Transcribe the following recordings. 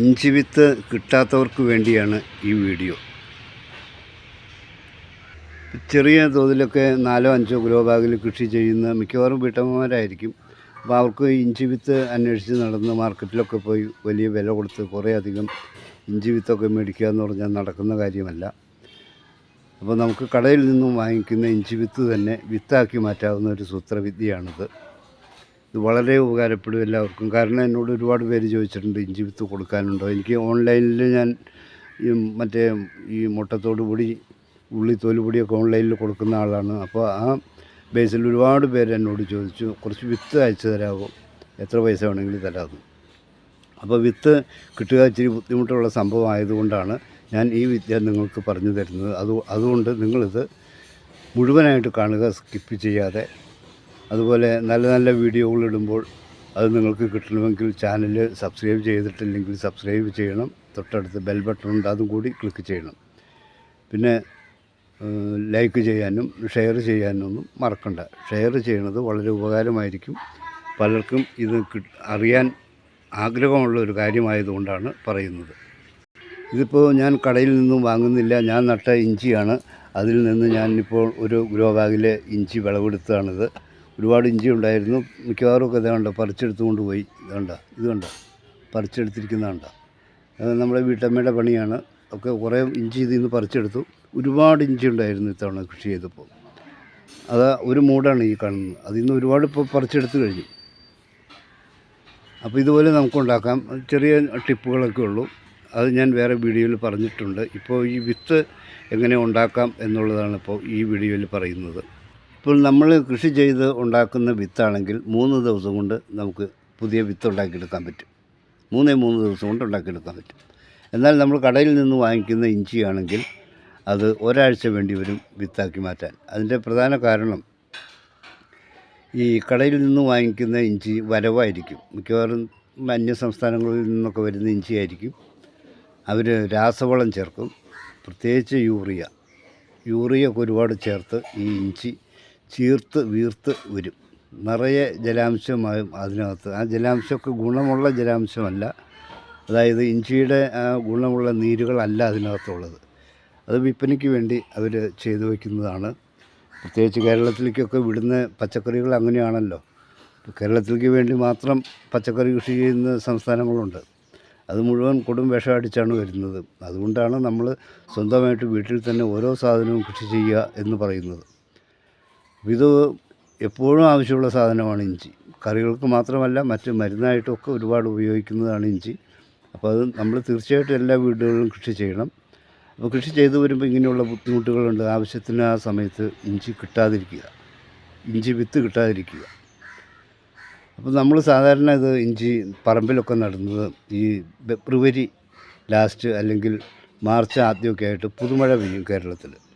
ഇഞ്ചി വിത്ത് കിട്ടാത്തവർക്ക് വേണ്ടിയാണ് ഈ വീഡിയോ. ചെറിയ തോതിലൊക്കെ നാലോ അഞ്ചോ ഗ്രോ ബാഗിൽ കൃഷി ചെയ്യുന്ന മിക്കവാറും വീട്ടമ്മമാരായിരിക്കും. അപ്പോൾ അവർക്ക് ഇഞ്ചി വിത്ത് അന്വേഷിച്ച് നടന്ന് മാർക്കറ്റിലൊക്കെ പോയി വലിയ വില കൊടുത്ത് കുറേ അധികം ഇഞ്ചി വിത്തൊക്കെ മേടിക്കുക എന്ന് പറഞ്ഞാൽ നടക്കുന്ന കാര്യമല്ല. അപ്പോൾ നമുക്ക് കടയിൽ നിന്നും വാങ്ങിക്കുന്ന ഇഞ്ചി വിത്ത് തന്നെ വിത്താക്കി മാറ്റാവുന്ന ഒരു സൂത്രവിദ്യയാണിത്. ഇത് വളരെ ഉപകാരപ്പെടും എല്ലാവർക്കും. കാരണം എന്നോട് ഒരുപാട് പേര് ചോദിച്ചിട്ടുണ്ട് ഇഞ്ചി വിത്ത് കൊടുക്കാനുണ്ടോ? എനിക്ക് ഓൺലൈനിൽ ഞാൻ ഈ മറ്റേ ഈ മുട്ടത്തോട് പൊടി ഉള്ളി തോലുപൊടിയൊക്കെ ഓൺലൈനിൽ കൊടുക്കുന്ന ആളാണ്. അപ്പോൾ ആ ബേസിൽ ഒരുപാട് പേര് എന്നോട് ചോദിച്ചു കുറച്ച് വിത്ത് അയച്ചു തരാമോ? എത്ര പൈസ വേണമെങ്കിലും തരാമെന്ന്? അപ്പോൾ വിത്ത് കിട്ടുക ഇച്ചിരി ബുദ്ധിമുട്ടുള്ള സംഭവം ആയതുകൊണ്ടാണ് ഞാൻ ഈ വിദ്യ നിങ്ങൾക്ക് പറഞ്ഞു തരുന്നത്. അത് അതുകൊണ്ട് നിങ്ങളിത് മുഴുവനായിട്ട് കാണുക സ്കിപ്പ് ചെയ്യാതെ അതുപോലെ നല്ല നല്ല വീഡിയോകൾ ഇടുമ്പോൾ അത് നിങ്ങൾക്ക് കിട്ടണമെങ്കിൽ ചാനൽ സബ്സ്ക്രൈബ് ചെയ്തിട്ടില്ലെങ്കിൽ സബ്സ്ക്രൈബ് ചെയ്യണം. തൊട്ടടുത്ത് ബെൽ ബട്ടൺ ഉണ്ട് അതും കൂടി ക്ലിക്ക് ചെയ്യണം. പിന്നെ ലൈക്ക് ചെയ്യാനും ഷെയർ ചെയ്യാനൊന്നും മറക്കണ്ട. ഷെയർ ചെയ്യണത് വളരെ ഉപകാരമായിരിക്കും. പലർക്കും ഇത് അറിയാൻ ആഗ്രഹമുള്ള ഒരു കാര്യമായതുകൊണ്ടാണ് പറയുന്നത്. ഇതിപ്പോൾ ഞാൻ കടയിൽ നിന്നും വാങ്ങുന്നില്ല. ഞാൻ നട്ട ഇഞ്ചിയാണ്. അതിൽ നിന്ന് ഞാനിപ്പോൾ ഒരു ഗ്രോ ബാഗിലെ ഇഞ്ചി വിളവെടുത്തതാണിത്. ഒരുപാട് ഇഞ്ചി ഉണ്ടായിരുന്നു. മിക്കവാറും ഒക്കെ ഇതാണ്ട പറിച്ചെടുത്തുകൊണ്ട് പോയി ഇതാണ്ട ഇത് കണ്ട? പറിച്ചെടുത്തിരിക്കുന്ന കണ്ടോ? അത് നമ്മുടെ വീട്ടമ്മയുടെ പണിയാണ്. ഒക്കെ കുറേ ഇഞ്ചി ഇതിൽ നിന്ന് പറിച്ചെടുത്തു. ഒരുപാട് ഇഞ്ചി ഉണ്ടായിരുന്നു ഇത്തവണ കൃഷി ചെയ്തപ്പോൾ. അത് ഒരു മൂടാണ് ഈ കാണുന്നത്. അതിൽ നിന്ന് ഒരുപാട് ഇപ്പോൾ പറിച്ചെടുത്ത് കഴിഞ്ഞു. അപ്പോൾ ഇതുപോലെ നമുക്കുണ്ടാക്കാം ചെറിയ ടിപ്പുകളൊക്കെ ഉള്ളൂ. അത് ഞാൻ വേറെ വീഡിയോയിൽ പറഞ്ഞിട്ടുണ്ട്. ഇപ്പോൾ ഈ വിത്ത് എങ്ങനെ ഉണ്ടാക്കാം എന്നുള്ളതാണ് ഇപ്പോൾ ഈ വീഡിയോയിൽ പറയുന്നത്. ഇപ്പോൾ നമ്മൾ കൃഷി ചെയ്ത് ഉണ്ടാക്കുന്ന വിത്താണെങ്കിൽ മൂന്ന് ദിവസം കൊണ്ട് നമുക്ക് പുതിയ വിത്ത് ഉണ്ടാക്കിയെടുക്കാൻ പറ്റും. മൂന്നേ മൂന്ന് ദിവസം കൊണ്ട് ഉണ്ടാക്കിയെടുക്കാൻ പറ്റും. എന്നാൽ നമ്മൾ കടയിൽ നിന്ന് വാങ്ങിക്കുന്ന ഇഞ്ചിയാണെങ്കിൽ അത് ഒരാഴ്ച വേണ്ടി വരും വിത്താക്കി മാറ്റാൻ. അതിന്റെ പ്രധാന കാരണം ഈ കടയിൽ നിന്ന് വാങ്ങിക്കുന്ന ഇഞ്ചി വരവായിരിക്കും. മിക്കവാറും അന്യ സംസ്ഥാനങ്ങളിൽ നിന്നൊക്കെ വരുന്ന ഇഞ്ചി ആയിരിക്കും അവർ രാസവളം ചേർക്കും. പ്രത്യേകിച്ച് യൂറിയ. യൂറിയ ഒക്കെ ഒരുപാട് ചേർത്ത് ഈ ഇഞ്ചി ചീർത്ത് വീർത്ത് വരും. നിറയെ ജലാംശമായും അതിനകത്ത്. ആ ജലാംശമൊക്കെ ഗുണമുള്ള ജലാംശമല്ല. അതായത് ഇഞ്ചിയുടെ ഗുണമുള്ള നീരുകളല്ല അതിനകത്തുള്ളത്. അത് വിൽപ്പനയ്ക്ക് വേണ്ടി അവർ ചെയ്തു വയ്ക്കുന്നതാണ്. പ്രത്യേകിച്ച് കേരളത്തിലേക്കൊക്കെ വിടുന്ന പച്ചക്കറികൾ അങ്ങനെയാണല്ലോ. കേരളത്തിലേക്ക് വേണ്ടി മാത്രം പച്ചക്കറി കൃഷി ചെയ്യുന്ന സംസ്ഥാനങ്ങളുണ്ട്. അത് മുഴുവൻ കൊടും വിഷം അടിച്ചാണ് വരുന്നത്. അതുകൊണ്ടാണ് നമ്മൾ സ്വന്തമായിട്ട് വീട്ടിൽ തന്നെ ഓരോ സാധനവും കൃഷി ചെയ്യുക എന്ന് പറയുന്നത്. ഇത് എപ്പോഴും ആവശ്യമുള്ള സാധനമാണ് ഇഞ്ചി. കറികൾക്ക് മാത്രമല്ല മറ്റ് മരുന്നായിട്ടൊക്കെ ഒരുപാട് ഉപയോഗിക്കുന്നതാണ് ഇഞ്ചി. അപ്പോൾ അത് നമ്മൾ തീർച്ചയായിട്ടും എല്ലാ വീടുകളിലും കൃഷി ചെയ്യണം. അപ്പോൾ കൃഷി ചെയ്തു വരുമ്പോൾ ഇങ്ങനെയുള്ള ബുദ്ധിമുട്ടുകളുണ്ട്. ആവശ്യത്തിന് ആ സമയത്ത് ഇഞ്ചി കിട്ടാതിരിക്കുക. ഇഞ്ചി വിത്ത് കിട്ടാതിരിക്കുക. അപ്പോൾ നമ്മൾ സാധാരണ ഇത് ഇഞ്ചി പറമ്പിലൊക്കെ നടുന്നത് ഈ ഫെബ്രുവരി ലാസ്റ്റ് അല്ലെങ്കിൽ മാർച്ച് ആദ്യമൊക്കെ ആയിട്ട് പുതുമഴ പെയ്യും കേരളത്തിൽ.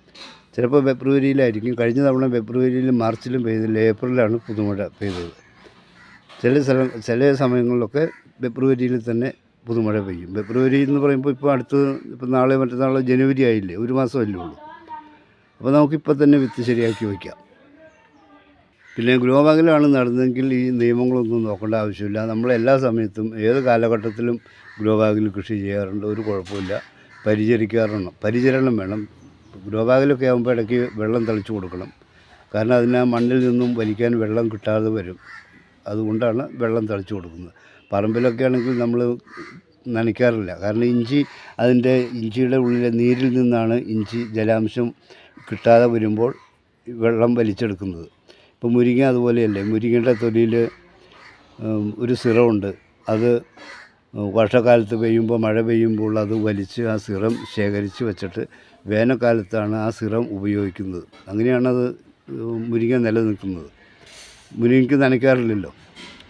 ചിലപ്പോൾ ഫെബ്രുവരിയിലായിരിക്കും. കഴിഞ്ഞ തവണ ഫെബ്രുവരിയിലും മാർച്ചിലും പെയ്തില്ല. ഏപ്രിലാണ് പുതുമഴ പെയ്തത്. ചില സ്ഥലം ചില സമയങ്ങളിലൊക്കെ ഫെബ്രുവരിയിൽ തന്നെ പുതുമഴ പെയ്യും. ഫെബ്രുവരി എന്ന് പറയുമ്പോൾ ഇപ്പോൾ അടുത്ത് ഇപ്പോൾ നാളെ മറ്റന്നാളെ ജനുവരി ആയില്ലേ? ഒരു മാസമല്ലേ ഉള്ളൂ. അപ്പോൾ നമുക്കിപ്പോൾ തന്നെ വിത്ത് ശരിയാക്കി വയ്ക്കാം. പിന്നെ ഗ്രോ ബാഗിലാണ് നടന്നതെങ്കിൽ ഈ നിയമങ്ങളൊന്നും നോക്കേണ്ട ആവശ്യമില്ല. നമ്മൾ എല്ലാ സമയത്തും ഏത് കാലഘട്ടത്തിലും ഗ്രോ കൃഷി ചെയ്യാറുണ്ട്. ഒരു കുഴപ്പമില്ല. പരിചരിക്കാറുണ്ട്. പരിചരണം വേണം. ഗ്രോ ബാഗിലൊക്കെ ആകുമ്പോൾ ഇടയ്ക്ക് വെള്ളം തളിച്ചു കൊടുക്കണം. കാരണം അതിന് മണ്ണിൽ നിന്നും വലിക്കാൻ വെള്ളം കിട്ടാതെ വരും. അതുകൊണ്ടാണ് വെള്ളം തളിച്ചു കൊടുക്കുന്നത്. പറമ്പിലൊക്കെ ആണെങ്കിൽ നമ്മൾ നനയ്ക്കാറില്ല. കാരണം ഇഞ്ചി അതിന്റെ ഇഞ്ചിയുടെ ഉള്ളിലെ നീരിൽ നിന്നാണ് ഇഞ്ചി ജലാംശം കിട്ടാതെ വരുമ്പോൾ വെള്ളം വലിച്ചെടുക്കുന്നത്. ഇപ്പോൾ മുരിങ്ങ അതുപോലെയല്ലേ. മുരിങ്ങയുടെ തൊലിയിൽ ഒരു സിറമുണ്ട് അത് വർഷക്കാലത്ത് പെയ്യുമ്പോൾ മഴ പെയ്യുമ്പോൾ അത് വലിച്ച് ആ സിറം ശേഖരിച്ച് വെച്ചിട്ട് വേനൽക്കാലത്താണ് ആ സിറം ഉപയോഗിക്കുന്നത്. അങ്ങനെയാണത് മുരിങ്ങ നിലനിൽക്കുന്നത്. മുരിങ്ങയ്ക്ക് നനയ്ക്കാറില്ലല്ലോ.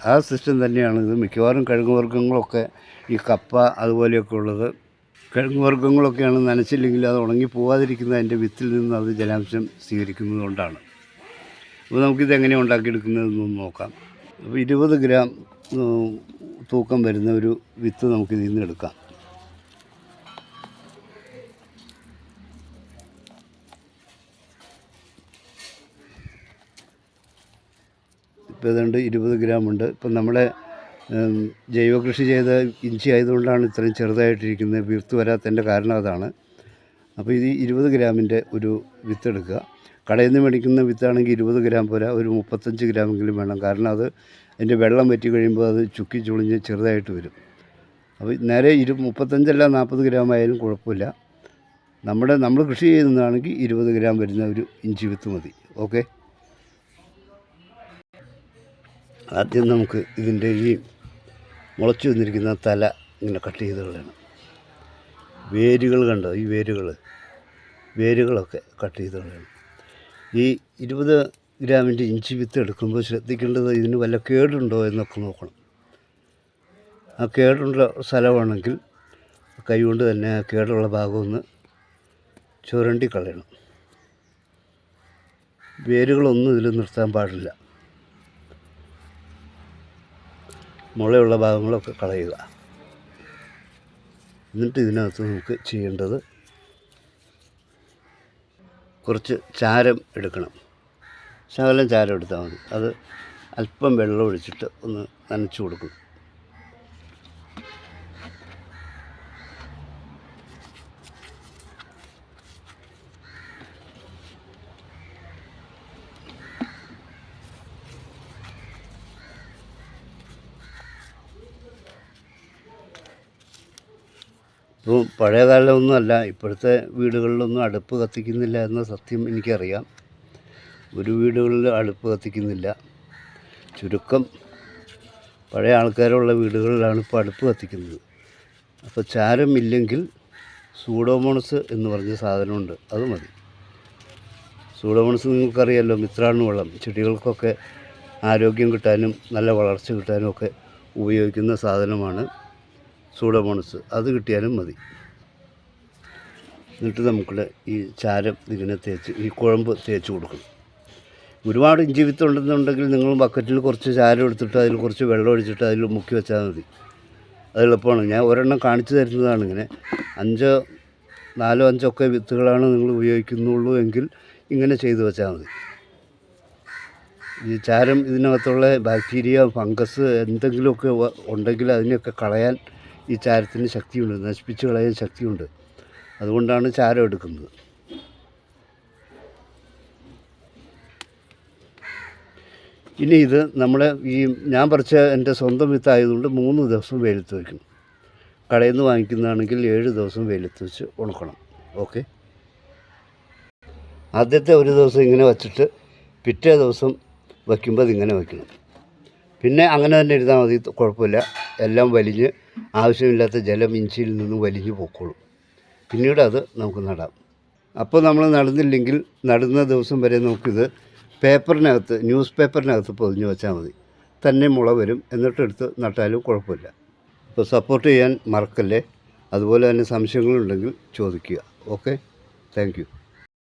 ആ സിസ്റ്റം തന്നെയാണ് ഇത്. മിക്കവാറും കിഴങ്ങ് വർഗങ്ങളൊക്കെ ഈ കപ്പ അതുപോലെയൊക്കെ ഉള്ളത്. കിഴങ്ങ് വർഗങ്ങളൊക്കെയാണ് നനച്ചില്ലെങ്കിൽ അത് ഉണങ്ങി പോവാതിരിക്കുന്ന അതിന്റെ വിത്തിൽ നിന്ന് അത് ജലാംശം സ്വീകരിക്കുന്നത് കൊണ്ടാണ്. അപ്പോൾ നമുക്കിത് എങ്ങനെ ഉണ്ടാക്കിയെടുക്കുന്നതെന്ന് നോക്കാം. അപ്പോൾ ഇരുപത് ഗ്രാം തൂക്കം വരുന്ന ഒരു വിത്ത് നമുക്കിതിൽ നിന്ന് എടുക്കാം. ഇപ്പോൾ ഏതാണ്ട് ഇരുപത് ഗ്രാം ഉണ്ട് ഇപ്പം നമ്മളെ ജൈവ കൃഷി ചെയ്ത ഇഞ്ചി ആയതുകൊണ്ടാണ് ഇത്രയും ചെറുതായിട്ടിരിക്കുന്നത്. വീർത്ത് വരാത്തതിന്റെ കാരണം അതാണ്. അപ്പോൾ ഇത് ഇരുപത് ഗ്രാമിന്റെ ഒരു വിത്ത് എടുക്കുക. കടയിൽ നിന്ന് മേടിക്കുന്ന വിത്താണെങ്കിൽ ഇരുപത് ഗ്രാം പോരാ ഒരു മുപ്പത്തഞ്ച് ഗ്രാമെങ്കിലും വേണം. കാരണം അത് അതിന്റെ വെള്ളം വറ്റി കഴിയുമ്പോൾ അത് ചുക്കി ചുളിഞ്ഞ് ചെറുതായിട്ട് വരും. അപ്പോൾ നേരെ ഇരു മുപ്പത്തഞ്ചല്ല നാൽപ്പത് ഗ്രാം ആയാലും കുഴപ്പമില്ല. നമ്മുടെ നമ്മൾ കൃഷി ചെയ്യുന്നതാണെങ്കിൽ ഇരുപത് ഗ്രാം വരുന്ന ഒരു ഇഞ്ചി വിത്ത് മതി. ഓക്കെ? ആദ്യം നമുക്ക് ഇതിന്റെ ഈ മുളച്ചു വന്നിരിക്കുന്ന തല ഇങ്ങനെ കട്ട് ചെയ്ത് കളയണം. വേരുകൾ കണ്ടോ? ഈ വേരുകൾ വേരുകളൊക്കെ കട്ട് ചെയ്ത് കളയണം. ഈ ഇരുപത് ഗ്രാമിന്റെ ഇഞ്ചി വിത്ത് എടുക്കുമ്പോൾ ശ്രദ്ധിക്കേണ്ടത് ഇതിന് വല്ല കേടുണ്ടോ എന്നൊക്കെ നോക്കണം. ആ കേടുള്ള സ്ഥലമാണെങ്കിൽ കൈകൊണ്ട് തന്നെ ആ കേടുള്ള ഭാഗം ഒന്ന് ചുരണ്ടി കളയണം. വേരുകളൊന്നും ഇതിൽ നിർത്താൻ പാടില്ല. മുളയുള്ള ഭാഗങ്ങളൊക്കെ കളയുക. എന്നിട്ട് ഇതിനകത്ത് നമുക്ക് ചെയ്യേണ്ടത് കുറച്ച് ചാരം എടുക്കണം. ശകലം ചാരം എടുത്താൽ മതി. അത് അല്പം വെള്ളം ഒഴിച്ചിട്ട് ഒന്ന് നനച്ചു കൊടുക്കണം. ഇപ്പോൾ പഴയ കാലമൊന്നുമല്ല ഇപ്പോഴത്തെ വീടുകളിലൊന്നും അടുപ്പ് കത്തിക്കുന്നില്ല എന്ന സത്യം എനിക്കറിയാം. ഒരു വീടുകളിൽ അടുപ്പ് കത്തിക്കുന്നില്ല. ചുരുക്കം പഴയ ആൾക്കാരുള്ള വീടുകളിലാണ് ഇപ്പോൾ അടുപ്പ് കത്തിക്കുന്നത്. അപ്പോൾ ചാരം ഇല്ലെങ്കിൽ സൂഡോമോണസ് എന്ന് പറഞ്ഞ സാധനമുണ്ട് അത് മതി. സൂഡോമോണസ് നിങ്ങൾക്കറിയാമല്ലോ മിത്രാണ് വെള്ളം ചെടികൾക്കൊക്കെ ആരോഗ്യം കിട്ടാനും നല്ല വളർച്ച കിട്ടാനും ഒക്കെ ഉപയോഗിക്കുന്ന സാധനമാണ്. സൂഡോമോണസ്. അത് കിട്ടിയാലും മതി. എന്നിട്ട് നമുക്ക് ഈ ചാരം ഇങ്ങനെ തേച്ച് ഈ കുഴമ്പ് തേച്ച് കൊടുക്കണം. ഒരുപാട് ഇഞ്ചി വിത്ത് ഉണ്ടെന്നുണ്ടെങ്കിൽ നിങ്ങൾ ബക്കറ്റിൽ കുറച്ച് ചാരം എടുത്തിട്ട് അതിൽ കുറച്ച് വെള്ളം ഒഴിച്ചിട്ട് അതിൽ മുക്കി വെച്ചാൽ മതി. അത് എളുപ്പമാണ്. ഞാൻ ഒരെണ്ണം കാണിച്ചു തരുന്നതാണ് ഇങ്ങനെ. അഞ്ചോ നാലോ അഞ്ചോ ഒക്കെ വിത്തുകളാണ് നിങ്ങൾ ഉപയോഗിക്കുന്നുള്ളൂ എങ്കിൽ ഇങ്ങനെ ചെയ്തു വെച്ചാൽ മതി. ഈ ചാരം ഇതിനകത്തുള്ള ബാക്ടീരിയ ഫംഗസ് എന്തെങ്കിലുമൊക്കെ ഉണ്ടെങ്കിൽ അതിനെയൊക്കെ കളയാൻ ഈ ചാരത്തിന് ശക്തിയുണ്ട് നശിപ്പിച്ച് കളയാൻ ശക്തിയുണ്ട്. അതുകൊണ്ടാണ് ചാരം എടുക്കുന്നത്. ഇനി ഇത് നമ്മളെ ഈ ഞാൻ പറിച്ച എന്റെ സ്വന്തം വിത്തായതുകൊണ്ട് മൂന്ന് ദിവസം വെയിലത്ത് വയ്ക്കും കടയിൽ നിന്ന് വാങ്ങിക്കുന്നതാണെങ്കിൽ ഏഴ് ദിവസം വെയിലത്ത് വെച്ച് ഉണക്കണം. ഓക്കെ? ആദ്യത്തെ ഒരു ദിവസം ഇങ്ങനെ വച്ചിട്ട് പിറ്റേ ദിവസം വയ്ക്കുമ്പോൾ അതിങ്ങനെ വയ്ക്കണം. പിന്നെ അങ്ങനെ തന്നെ ഇരുന്നാൽ മതി കുഴപ്പമില്ല. എല്ലാം വലിഞ്ഞ് ആവശ്യമില്ലാത്ത ജലം ഇഞ്ചിയിൽ നിന്ന് വലിഞ്ഞ് പൊക്കോളും. പിന്നീട് അത് നമുക്ക് നടാം. അപ്പോൾ നമ്മൾ നടന്നില്ലെങ്കിൽ നടുന്ന ദിവസം വരെ നമുക്കിത് പേപ്പറിനകത്ത് ന്യൂസ് പേപ്പറിനകത്ത് പൊതിഞ്ഞ് വെച്ചാൽ മതി. തന്നെ മുള വരും. എന്നിട്ടെടുത്ത് നട്ടാലും കുഴപ്പമില്ല. അപ്പോൾ സപ്പോർട്ട് ചെയ്യാൻ മറക്കല്ലേ? അതുപോലെ തന്നെ സംശയങ്ങളുണ്ടെങ്കിൽ ചോദിക്കുക. ഓക്കെ? താങ്ക്